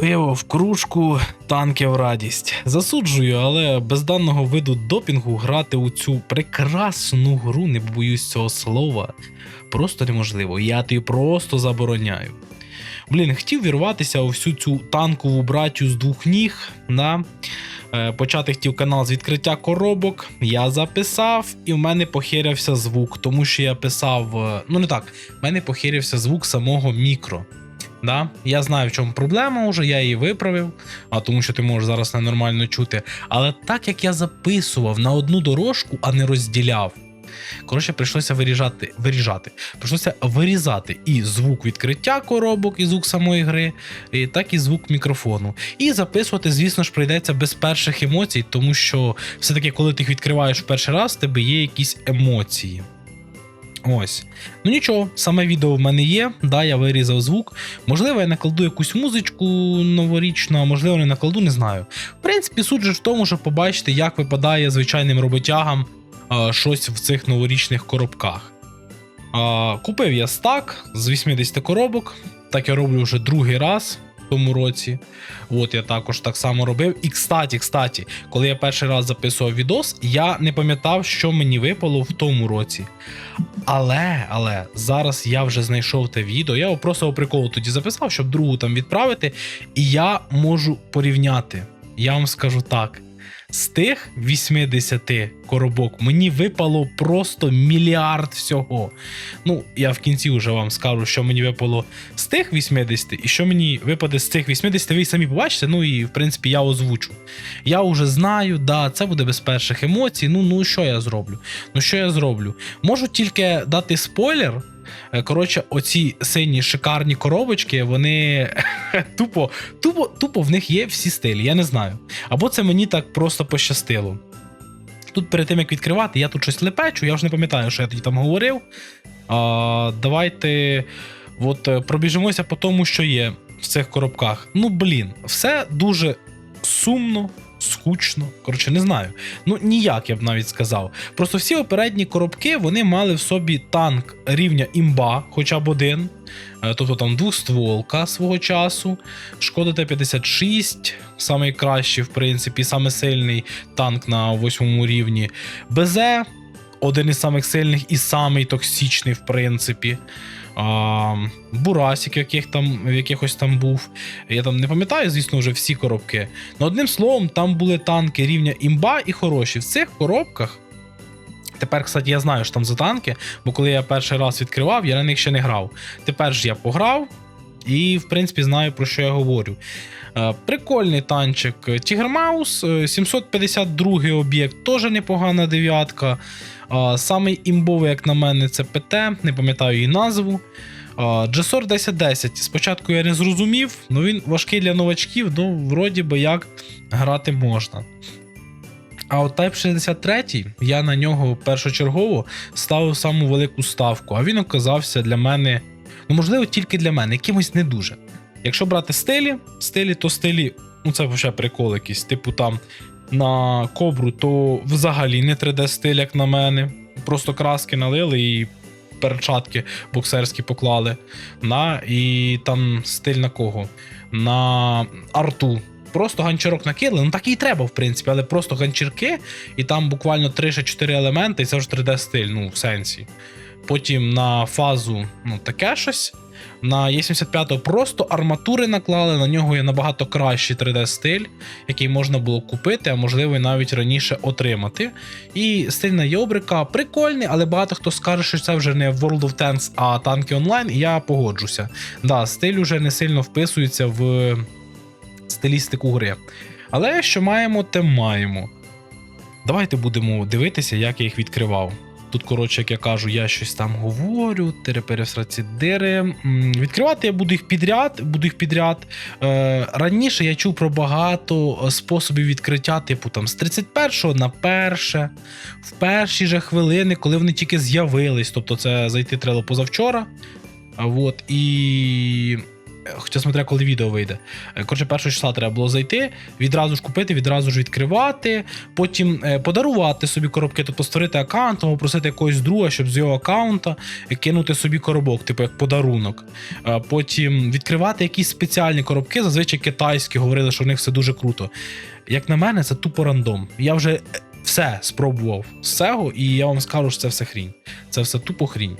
Пиво в кружку, танки в радість. Засуджую, але без даного виду допінгу грати у цю прекрасну гру, не боюсь цього слова, просто неможливо. Я тобі просто забороняю. Блін, хотів вірватися у всю цю танкову братю з двох ніг. Да? Е, Почати хотів канал з відкриття коробок. Я записав, і в мене похирився звук, тому що я писав. е, Ну не так, в мене похирився звук самого мікро. Да? Я знаю, в чому проблема вже, я її виправив, а тому що ти можеш зараз ненормально чути. Але так як я записував на одну дорожку, а не розділяв. Коротше, прийшлося виріжати, виріжати. Прийшлося вирізати і звук відкриття коробок, і звук самої гри, і так і звук мікрофону. І записувати, звісно ж, прийдеться без перших емоцій, тому що все-таки, коли ти їх відкриваєш в перший раз, в тебе є якісь емоції. Ось. Ну нічого, саме відео в мене є. Да, я вирізав звук. Можливо, я накладу якусь музичку новорічну, а можливо, не накладу, не знаю. В принципі, суть же в тому, щоб побачити, як випадає звичайним роботягам а, щось в цих новорічних коробках. А, купив я стак з 80 коробок. Так я роблю вже другий раз тому році. От я також так само робив. І кстаті, кстаті, коли я перший раз записував відос, я не пам'ятав, що мені випало в тому році. Але, але зараз я вже знайшов те відео. Я його просто приколу тоді записав, щоб другу там відправити. І я можу порівняти. Я вам скажу так: з тих 80 коробок мені випало просто мільярд всього. Ну, я в кінці вже вам скажу, що мені випало з тих 80, і що мені випаде з цих 80, ви самі побачите. Ну і в принципі я озвучу. Я вже знаю, да, це буде без перших емоцій. Ну, ну що я зроблю? Ну що я зроблю? Можу тільки дати спойлер. Е, Коротше, оці сині шикарні коробочки, вони тупо, тупо, тупо в них є всі стилі, я не знаю. Або це мені так просто пощастило. Тут перед тим як відкривати, я тут щось лепечу, я вже не пам'ятаю, що я тоді там говорив. А, давайте от, пробіжимося по тому, що є в цих коробках. Ну, блін, все дуже сумно, скучно. Коротше, не знаю. Ну, ніяк я б навіть сказав. Просто всі попередні коробки вони мали в собі танк рівня імба, хоча б один. Е, Тобто там двохстволка свого часу. Шкода Т-56, найкращий, в принципі, саме сильний танк на восьмому рівні. БЗ, один із самих сильних і самий токсичний, в принципі. А, Бурасік, яких там, якихось там був. Я там не пам'ятаю, звісно, вже всі коробки. Но одним словом, там були танки рівня імба і хороші. В цих коробках. Тепер, кстати, я знаю, що там за танки, бо коли я перший раз відкривав, я на них ще не грав. Тепер ж я пограв і, в принципі, знаю, про що я говорю. Е, Прикольний танчик Тігрмаус, 752 об'єкт, теж непогана дев'ятка. А, Самий імбовий, як на мене, це ПТ, не пам'ятаю її назву. GSOR 1010. Спочатку я не зрозумів, але він важкий для новачків, ну, вроді би як грати можна. А от Type 63, я на нього першочергово ставив саму велику ставку, а він оказався для мене, ну можливо, тільки для мене, якимось не дуже. Якщо брати стилі, стилі, то стилі, ну це взагалі прикол якийсь, типу там на кобру, то взагалі не 3D стиль, як на мене. Просто краски налили і перчатки боксерські поклали. На, і там стиль на кого? На арту. Просто ганчірок накинули. Ну так і треба, в принципі, але просто ганчірки, і там буквально 3-4 елементи, і це вже 3D стиль, ну, в сенсі. Потім на фазу ну, таке щось. На Е75 просто арматури наклали, на нього є набагато кращий 3D-стиль, який можна було купити, а можливо і навіть раніше отримати. І стиль на Йобрика прикольний, але багато хто скаже, що це вже не World of Tanks, а танки онлайн, і я погоджуся. Да, стиль уже не сильно вписується в стилістику гри. Але що маємо, те маємо. Давайте будемо дивитися, як я їх відкривав. Тут, коротше, як я кажу, я щось там говорю, терепересраці дири. Відкривати я буду їх підряд. Буду їх підряд. Е, раніше я чув про багато е, способів відкриття, типу там з 31 на перше, в перші же хвилини, коли вони тільки з'явились. Тобто це зайти треба позавчора. От, і Хоча смотря, коли відео вийде. Е, Коротше, першого числа треба було зайти, відразу ж купити, відразу ж відкривати, потім е, подарувати собі коробки, тобто створити аккаунт, тому просити якогось друга, щоб з його аккаунта кинути собі коробок, типу як подарунок. Е, Потім відкривати якісь спеціальні коробки, зазвичай китайські, говорили, що в них все дуже круто. Як на мене, це тупо рандом. Я вже е, все спробував з цього, і я вам скажу, що це все хрінь. Це все тупо хрінь.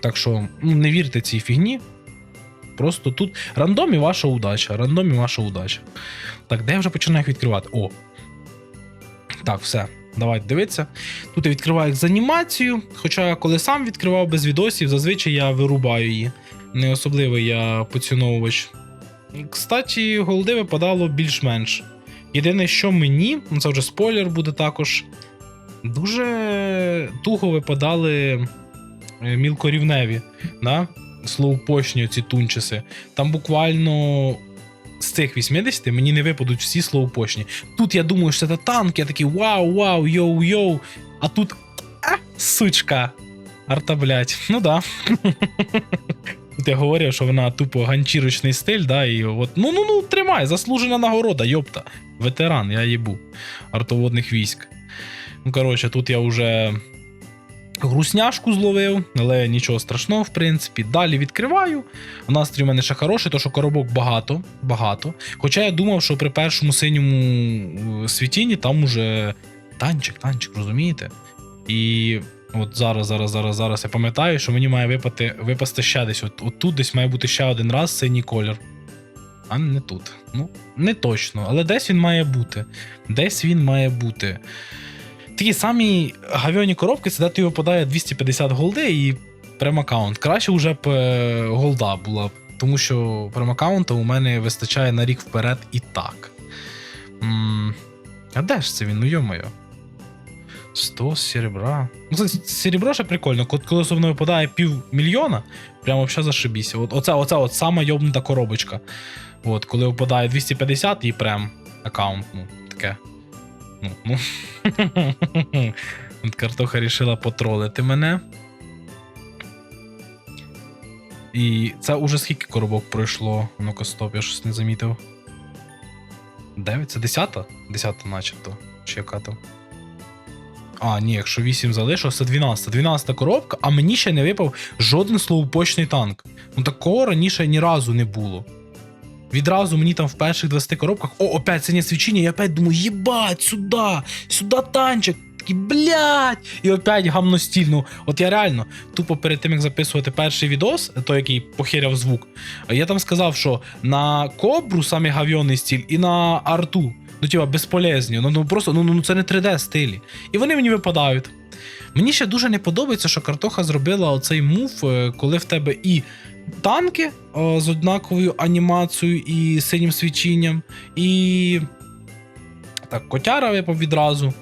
Так що ну, не вірте цій фігні. Просто тут рандом і ваша удача. Рандом і ваша удача. Так, де я вже починаю їх відкривати? О. Так, все. Давайте дивитися. Тут я відкриваю їх з анімацією. Хоча, коли сам відкривав без відосів, зазвичай я вирубаю її. Не особливий я поціновувач. Кстати, голди випадало більш-менш. Єдине, що мені, ну це вже спойлер буде також. Дуже туго випадали е, мілкорівневі, да? Слоупочні ці тунчеси. Там буквально з цих 80 мені не випадуть всі слоупочні. Тут я думаю, що це танк, я такий вау, вау, йоу, йоу. А тут. А, сучка. Арта, блядь. Ну да. Я говорив, що вона тупо ганчірочний стиль, да, і от, ну ну ну тримай, заслужена нагорода, йопта. Ветеран, я їбу. Артоводних військ. Ну, коротше, тут я вже грусняшку зловив, але нічого страшного, в принципі. Далі відкриваю. Настрій у мене ще хороший, то що коробок багато. багато. Хоча я думав, що при першому синьому е, світінні там уже танчик, танчик, розумієте? І от зараз, зараз, зараз, зараз я пам'ятаю, що мені має випати, випасти ще десь. От, от тут десь має бути ще один раз синій колір. А не тут. Ну, не точно, але десь він має бути. Десь він має бути. Такі самі гавьоні коробки, це де тобі випадає 250 голди і прем-аккаунт. Краще вже б е, голда була, тому що прем-аккаунта у мене вистачає на рік вперед і так. м а де ж це він? Ну йомаю. 100 серебра. Ну, серебро ще прикольно. Коли особливо випадає півмільйона, прямо взагалі зашибіся. От, оце, оце от сама йобнута коробочка. От, коли випадає 250 і прем аккаунт. Ну, таке. Ну. От картоха рішила потролити мене. І це уже скільки коробок пройшло? Ну-ка, стоп, я щось не замітив. 9? Це 10? 10 начебто. Чи яка там? А, ні, якщо 8 залишилось, це 12. 12 коробка, а мені ще не випав жоден словопочний танк. Ну такого раніше ні разу не було. Відразу мені там в перших 20 коробках, о, опять синє свічення, я опять думаю, їбать, сюди, сюди танчик. Такий, блядь, і опять гамностіль. Ну, от я реально, тупо перед тим, як записувати перший відос, той, який похеряв звук, я там сказав, що на кобру саме гавйонний стіль і на арту, ну, типа, безполезні. Ну, ну просто ну, ну це не 3D стилі. І вони мені випадають. Мені ще дуже не подобається, що картоха зробила оцей мув, е, коли в тебе і танки е, з однаковою анімацією і синім свічінням, і. Так, котяра випав відразу.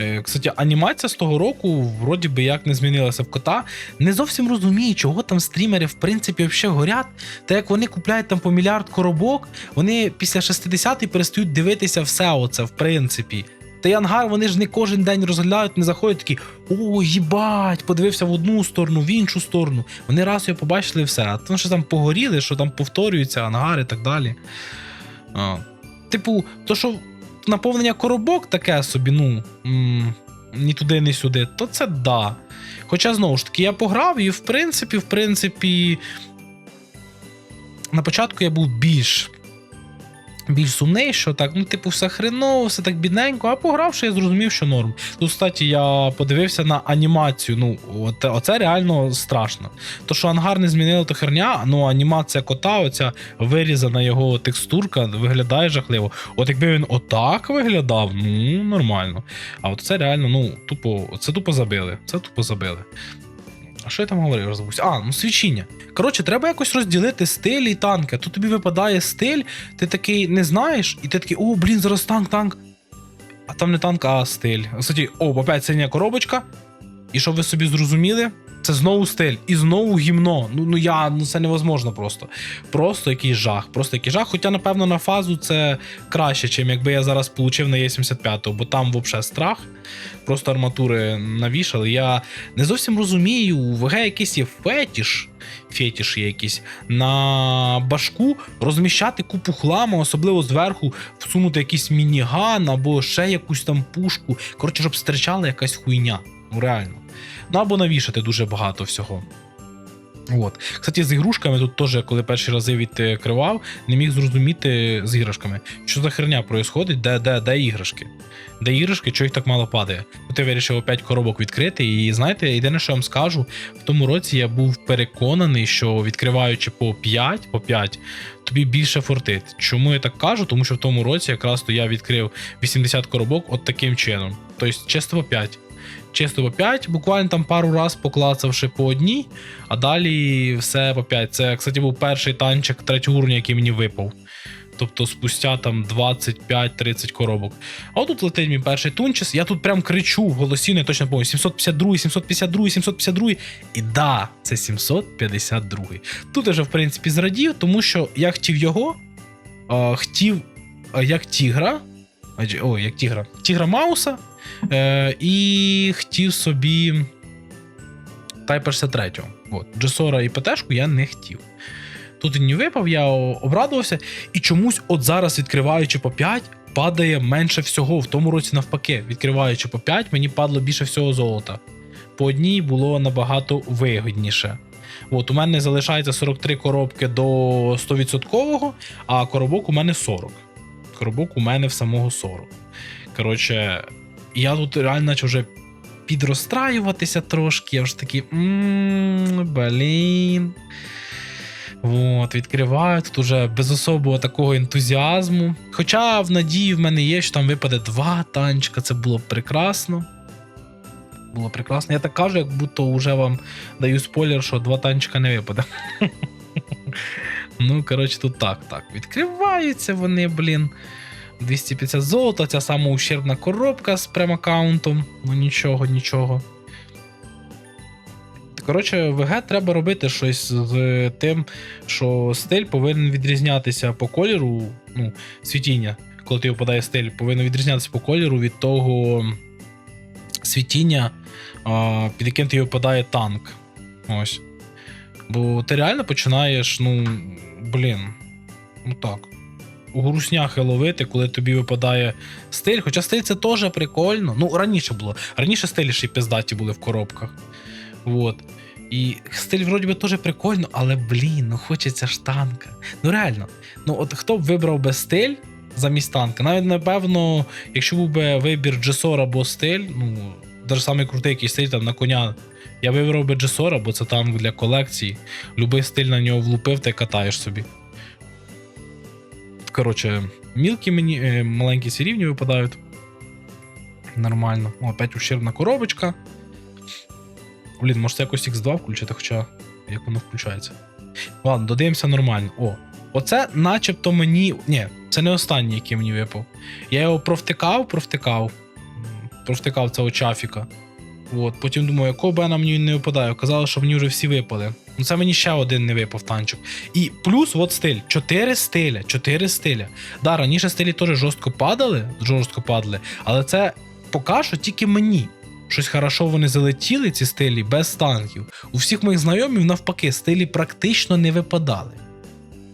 Е, Кстати, анімація з того року вроді би як не змінилася в кота. Не зовсім розумію, чого там стрімери в принципі взагалі горять. Та як вони купляють там по мільярд коробок, вони після 60-ї перестають дивитися все оце, в принципі. Та ангар вони ж не кожен день розглядають, не заходять такі: о, їбать, подивився в одну сторону, в іншу сторону. Вони раз його побачили все. А тому що там погоріли, що там повторюються ангари і так далі. А, типу, то що наповнення коробок таке собі, ну. М- ні туди, ні сюди, то це да. Хоча знову ж таки, я пограв, і в принципі, в принципі, на початку я був більш. Більш сумний, що так, ну, типу, все хреново, все так бідненько, а погравши, я зрозумів, що норм. Тут, кстати, я подивився на анімацію. Ну, от, оце реально страшно. То, що ангар не змінили, то херня, ну анімація кота, оця вирізана його текстурка, виглядає жахливо. От якби він отак виглядав, ну нормально. А от це реально, ну, тупо, це тупо забили. Це тупо забили. Що я там говорив, Розбувся? А, ну свічіння. Коротше, треба якось розділити стиль і танки. Тут тобі випадає стиль, ти такий не знаєш, і ти такий, о, блін, зараз танк, танк. А там не танк, а стиль. Кстати, о, опять синя коробочка. І щоб ви собі зрозуміли, Це знову стиль, і знову гімно. Ну, ну я ну це невозможно просто. Просто якийсь жах. Просто якийсь жах. Хоча, напевно, на фазу це краще, чим якби я зараз получив на Е75, бо там взагалі страх. Просто арматури навішали. Я не зовсім розумію, у ВГ якийсь є фетіш. Фетіш є якийсь на башку розміщати купу хламу, особливо зверху всунути якийсь мініган або ще якусь там пушку. Коротше, щоб стирчала якась хуйня. Ну реально. Ну або навішати дуже багато всього. От. Кстати, з ігрушками тут теж, коли перші рази відкривав, не міг зрозуміти з іграшками, що за херня происходить, де, де, де іграшки. Де іграшки, чого їх так мало падає. От я вирішив опять коробок відкрити. І знаєте, єдине, що я вам скажу, в тому році я був переконаний, що відкриваючи по 5, по 5, тобі більше фортить. Чому я так кажу? Тому що в тому році якраз то я відкрив 80 коробок от таким чином. Тобто чисто по 5. Чисто по 5, буквально там пару раз поклацавши по одній, а далі все по 5. Це, кстати, був перший танчик третього уровня, який мені випав. Тобто спустя там 25-30 коробок. А отут летить мій перший тунчес. Я тут прям кричу в голосі, не точно пам'ятаю, 752, 752, 752. І да, це 752. Тут я вже, в принципі, зрадів, тому що я хотів його, а, хотів а, як тігра. Ой, як тігра. Тігра Мауса. Е, і хотів собі Type 63. От. Джесора і ПТшку я не хотів. Тут і не випав, я обрадувався. І чомусь, от зараз, відкриваючи по 5, падає менше всього. В тому році навпаки, відкриваючи по 5, мені падло більше всього золота. По одній було набагато вигідніше. От, у мене залишається 43 коробки до 100%, а коробок у мене 40. Коробок у мене в самого 40. Коротше, я тут реально почав вже підрозстраюватися трошки. Я вже такий. Блін. От, відкриваю тут уже без особого такого ентузіазму. Хоча в надії в мене є, що там випаде два танчика, це було б прекрасно. Було прекрасно. Я так кажу, як будто вже вам даю спойлер, що два танчика не випаде. Ну, коротше, тут так, так. Відкриваються вони, блін. 250 золота, ця сама ущербна коробка з прем-аккаунтом. Ну нічого, нічого. Коротше, в ВГ треба робити щось з тим, що стиль повинен відрізнятися по кольору, ну, світіння, коли ти випадає стиль, повинен відрізнятися по кольору від того світіння, під яким ти випадає танк. Ось. Бо ти реально починаєш, ну, блін, ну так. Грусняхи ловити, коли тобі випадає стиль. Хоча стиль це теж прикольно. Ну, раніше було. Раніше стилі ще й пиздаті були в коробках. Вот. І стиль вроді би теж прикольно, але блін, ну хочеться ж танка. Ну реально, ну от хто б вибрав би стиль замість танка? Навіть напевно, якщо був би вибір Джесор або стиль, ну, навіть самий крутий якийсь стиль там на коня. Я вибрав би Джесора, бо це танк для колекції. Любий стиль на нього влупив, ти катаєш собі. Коротше, мілкі мені, е, маленькі всі рівні випадають. Нормально. О, опять ущербна коробочка. Блін, може це якось X2 включити, хоча як воно включається. Ладно, додивимося нормально. О, оце начебто мені. Ні, це не останній, який мені випав. Я його провтикав, провтикав. Провтикав цього чафіка. От, потім думаю, якого бена мені не випадає. Казали, що мені вже всі випали. Ну це мені ще один не випав танчик. І плюс от стиль. Чотири стиля, чотири стиля. Да, раніше стилі теж жорстко падали, жорстко падали, але це поки що тільки мені. Щось хорошо вони залетіли, ці стилі, без танків. У всіх моїх знайомів, навпаки, стилі практично не випадали.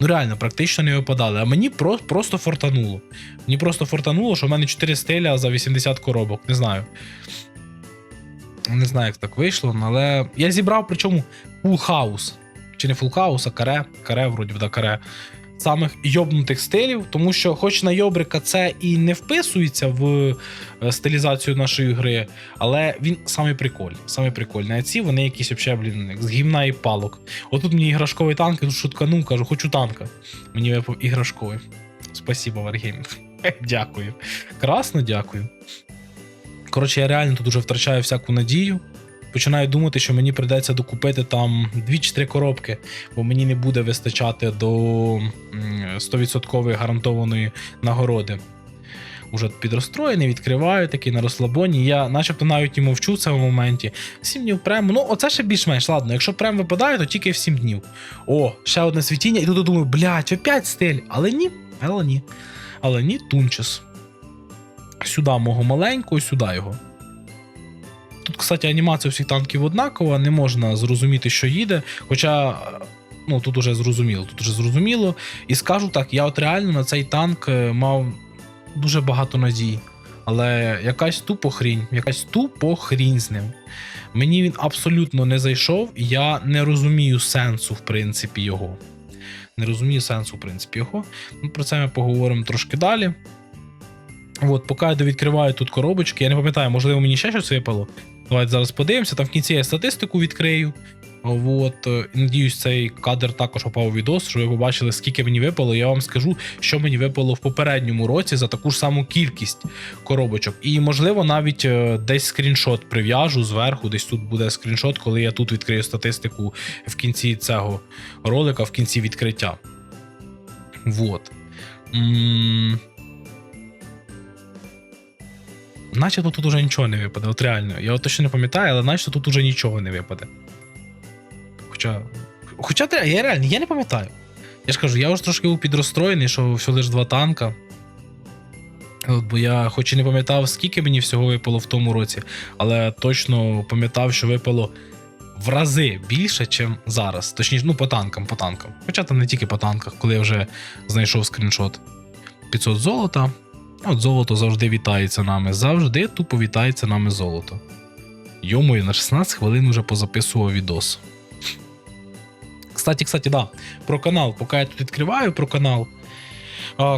Ну реально, практично не випадали. А мені про, просто фортануло. Мені просто фортануло, що в мене 4 стиля за 80 коробок. Не знаю. Не знаю, як так вийшло, але я зібрав, причому house. Чи не house, а каре. Каре, вроді да, каре. Самих йобнутих стилів, тому що, хоч на йобрика це і не вписується в е, стилізацію нашої гри, але він самий прикольний. Самий прикольний. А ці вони якісь взагалі, блін, з гімна і палок. Отут мені іграшковий танк, я тут шутканув, кажу, хочу танка. Мені випав іграшковий. Спасибо, Wargaming. Дякую. Красно, дякую. Коротше, я реально тут уже втрачаю всяку надію. Починаю думати, що мені прийдеться докупити там 2 чи 3 коробки, бо мені не буде вистачати до 100% гарантованої нагороди. уже підрозстроєний, відкриваю такий на розслабоні. Я начебто навіть і мовчу в цьому моменті. 7 днів прему. Ну, оце ще більш-менш. Ладно, якщо прем випадає, то тільки в 7 днів. О, ще одне світіння, і тут думаю, блядь, опять стиль. Але ні, але ні. Але ні, тунчес. Сюди мого маленького, сюди його. Тут, кстати, анімація всіх танків однакова, не можна зрозуміти, що їде. Хоча, ну тут уже зрозуміло, тут уже зрозуміло. І скажу так, я от реально на цей танк е, мав дуже багато надій. Але якась тупо хрінь, якась тупо хрінь з ним. Мені він абсолютно не зайшов, і я не розумію сенсу, в принципі, його. Не розумію сенсу, в принципі, його. Ну, про це ми поговоримо трошки далі. От, поки я довідкриваю тут коробочки, я не пам'ятаю, можливо, мені ще щось випало. Давайте зараз подивимося. Там в кінці я статистику відкрию. От, е, надіюсь, цей кадр також попав у відос, щоб ви побачили, скільки мені випало. Я вам скажу, що мені випало в попередньому році за таку ж саму кількість коробочок. І, можливо, навіть е, десь скріншот прив'яжу зверху, десь тут буде скріншот, коли я тут відкрию статистику в кінці цього ролика, в кінці відкриття. Вот. М, Начебто тут уже нічого не випаде, от реально. Я от точно не пам'ятаю, але начебто тут уже нічого не випаде. Хоча. Хоча я реально я не пам'ятаю. Я ж кажу, я вже трошки був підрозстроєний, що всього лиш два танка. От, бо я хоч і не пам'ятав, скільки мені всього випало в тому році, але точно пам'ятав, що випало в рази більше, ніж зараз. Точніше, ну, по танкам, по танкам. Хоча там не тільки по танках, коли я вже знайшов скріншот. 500 золота. От золото завжди вітається нами. Завжди тупо вітається нами золото. Йомою, на 16 хвилин вже позаписував відос. Кстати, кстати, да, про канал. Поки я тут відкриваю про канал.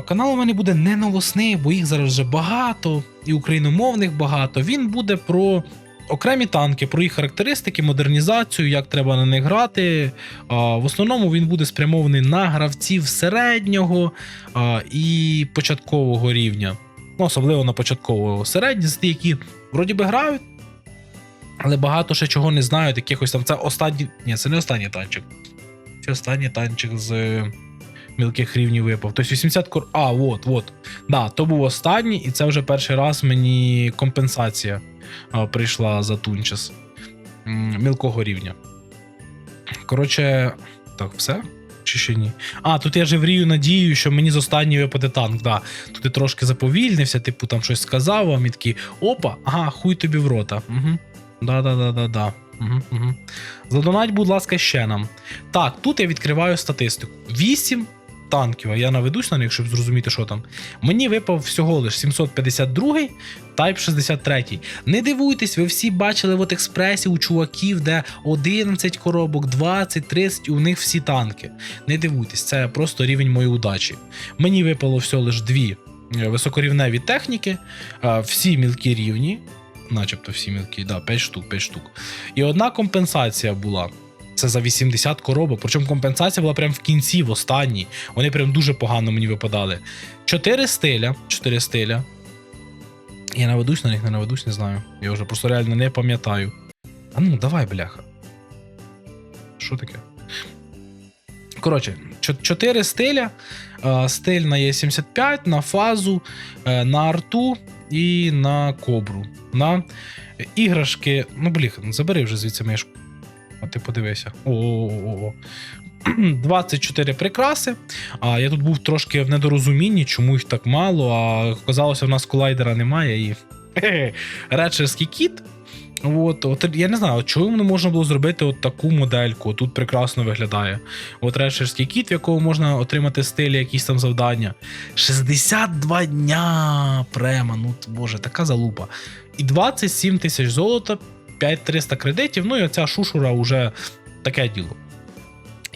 Канал у мене буде не новосний, бо їх зараз вже багато, і україномовних багато. Він буде про окремі танки, про їх характеристики, модернізацію, як треба на них грати. В основному він буде спрямований на гравців середнього і початкового рівня. Ну, особливо на початкового. Середні, ті, які вроді би грають, але багато ще чого не знають. Якихось там це останній. Ні, це не останній танчик. Це останній танчик з е, мілких рівнів випав. Тобто 80 кор. А, от, от. Да, то був останній, і це вже перший раз мені компенсація прийшла за тунчес мілкого рівня. Коротше, так, все? Чи ще ні? А, тут я жеврію надію, що мені з останньої випаде танк. Да. Тут я трошки заповільнився, типу там щось сказав, а такий, опа, ага, хуй тобі в рота. Угу. Да-да-да-да-да. Угу, угу. Задонать, будь ласка, ще нам. Так, тут я відкриваю статистику. 8 танків, а я наведусь на них, щоб зрозуміти, що там. Мені випав всього лиш 752 Type 63. Не дивуйтесь, ви всі бачили в експресі у чуваків, де 11 коробок, 20, 30, і у них всі танки. Не дивуйтесь, це просто рівень моєї удачі. Мені випало всього лиш дві е, високорівневі техніки, е, всі мілкі рівні. Начебто всі мілкі, да, 5 штук, 5 штук. І одна компенсація була. Це за 80 коробок. Причому компенсація була прямо в кінці, в останній. Вони прям дуже погано мені випадали. 4 стиля. 4 стиля. Я наведусь на них, не наведусь, не знаю. Я вже просто реально не пам'ятаю. А ну, давай, бляха. Що таке? Коротше, 4 стиля. Е, Стиль на Е75, на фазу, е, на арту і на кобру. На іграшки. Ну, бліх, забери вже звідси мишку. А ти подивися. О-о-о-о. 24 прикраси. А я тут був трошки в недорозумінні, чому їх так мало. А казалося, в нас колайдера немає і. Речерський кіт. От, от я не знаю, от чому не можна було зробити от таку модельку. Тут прекрасно виглядає. От речерський кіт, в якого можна отримати стилі, якісь там завдання. 62 дня према. Ну, боже, така залупа. І 27 тисяч золота, 5300 кредитів. Ну і оця шушура вже таке діло.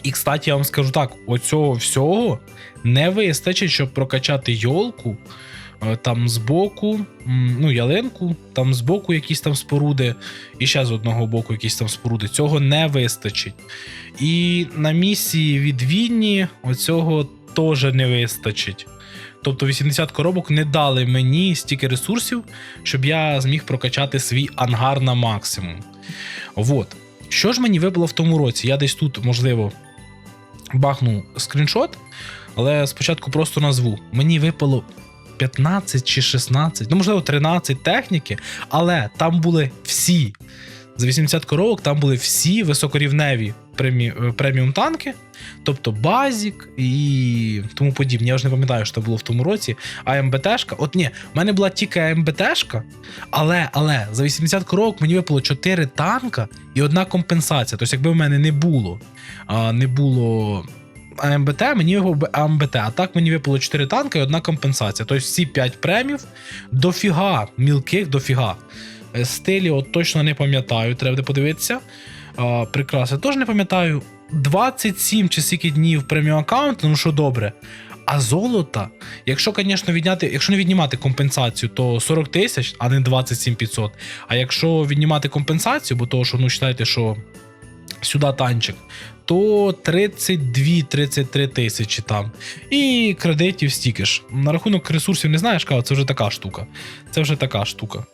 І, кстати, я вам скажу так: оцього всього не вистачить, щоб прокачати йолку. е, Там збоку, ну, ялинку, там збоку якісь там споруди, і ще з одного боку якісь там споруди. Цього не вистачить. І на місії від Вінні оцього теж не вистачить. Тобто 80 коробок не дали мені стільки ресурсів, щоб я зміг прокачати свій ангар на максимум. Вот. Що ж мені випало в тому році? Я десь тут, можливо, бахну скріншот, але спочатку просто назву. Мені випало 15 чи 16, ну можливо 13 техніки, але там були всі. За 80 коровок там були всі високорівневі премі... е, преміум танки, тобто Базік і тому подібне. Я вже не пам'ятаю, що було в тому році. А МБТшка. От ні, в мене була тільки МБТшка, але, але за 80 коровок мені випало 4 танка і одна компенсація. Тобто, якби в мене не було, не було АМБТ, мені випав би АМБТ. А так мені випало 4 танка і одна компенсація. Тобто всі 5 премів дофіга, мілких дофіга. Е, Стилі от точно не пам'ятаю, треба буде подивитися. А, прикраси теж не пам'ятаю. 27 чи скільки днів преміум аккаунт, ну що добре. А золота, якщо, звісно, відняти, якщо не віднімати компенсацію, то 40 тисяч, а не 27 500. А якщо віднімати компенсацію, бо того, що ну вважайте, що сюди танчик, то 32-33 тисячі там. І кредитів стільки ж. На рахунок ресурсів не знаєш, це вже така штука. Це вже така штука.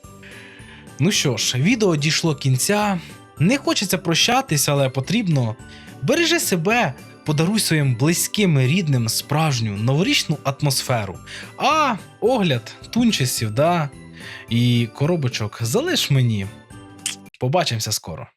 Ну що ж, відео дійшло кінця. Не хочеться прощатися, але потрібно. Бережи себе, подаруй своїм близьким і рідним справжню новорічну атмосферу. А огляд тунчесів, да, і коробочок залиш мені. Побачимося скоро.